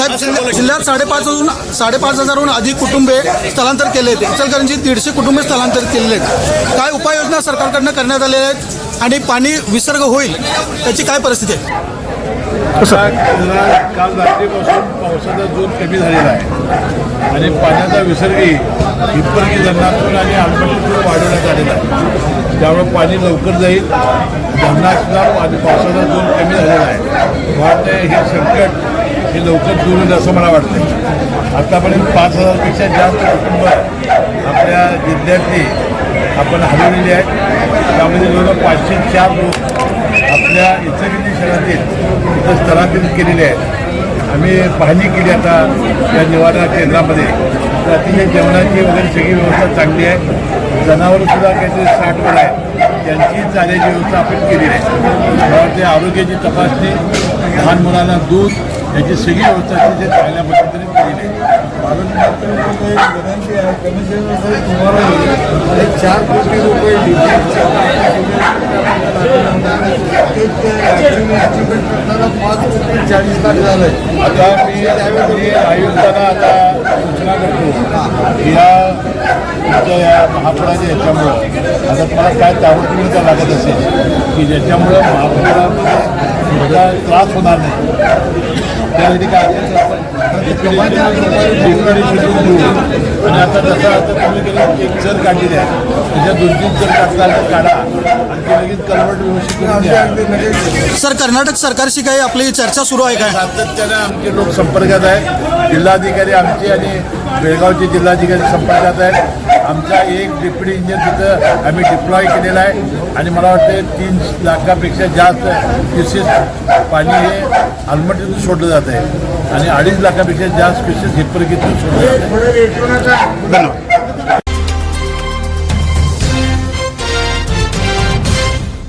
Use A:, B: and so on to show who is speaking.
A: साहेब जिल्ह्या- जिल्ह्यात साडेपाचहून साडेपाच हजारहून अधिक कुटुंबे स्थलांतर केले आहेत. इचलकरंजी दीडशे कुटुंबे स्थलांतर केलेले आहेत. काय उपाययोजना सरकारकडनं करण्यात आलेल्या आहेत आणि पाणी विसर्ग होईल त्याची काय परिस्थिती आहे?
B: काल रात्रीपासून पावसाचा जोर कमी झालेला आहे. आणि पाण्याचा विसर्गही हिप्परगी धरणातून आणि आलमट्टीतून वाढवण्यात आलेला आहे. त्यामुळे पाणी लवकर जाईल. धरणातला आणि पावसाचा जोर कमी झालेला आहे. वाटते हे संकट हे लवकर दूर होईल असं मला वाटतं आतापर्यंत पाच हजारपेक्षा जास्त कुटुंब आपल्या जिल्ह्यातली आपण हलवलेली आहेत. त्यामध्ये जवळजवळ पाचशे चार लोक आपल्या इचलकरंजी शहरातील इथं स्थलांतरित केलेले आहेत. आम्ही पाहणी केली आता या निवारा केंद्रामध्ये. तर अतिशय जेवणाची वगैरे सगळी व्यवस्था चांगली आहे. जनावरंसुद्धा काहीतरी साठवर आहे त्यांची चाल्याची व्यवस्था आपण केलेली आहे. त्यामुळे आरोग्याची तपासणी लहान मुलांना दूध याची सगळी व्यवस्था अतिशय चांगल्या पद्धतीने केली आहे
C: तुम्हाला चार कोटी रुपये पाच कोटी चाळीस लाख झालंय
B: आता मी त्यावेळी आयुक्तांना आता सूचना करतो की या तुमच्या या महापुराच्या याच्यामुळं आता तुम्हाला काय ताबडतोब का लागत असेल की ज्याच्यामुळं महापुरामध्ये त्रास होणार नाही आणि आता जसं आता तुम्ही गेलं एक चर काढलेली आहे त्याच्या दोन तीन चर काढता काढा. आणि ते लगेच कन्वर्ट व्यवस्थित करून द्या.
A: सर कर्नाटक सरकारशी काही आपली चर्चा सुरू आहे काय?
B: सातत्याने आमचे लोक संपर्कात आहेत. जिल्हाधिकारी आमचे आणि बेळगावचे जिल्हाधिकारी संपर्कात आहेत. आमचा एक डिप्युटी इंजिनियर तिथं आम्ही डिप्लॉय केलेला आहे. आणि मला वाटतं तीन लाखापेक्षा जास्त क्युसेस पाणी हे आलमटीतून सोडलं जात आहे आणि अडीच लाखापेक्षा जास्त क्युसेस हिपरकीतून सोडलं जात आहे
A: धन्यवाद.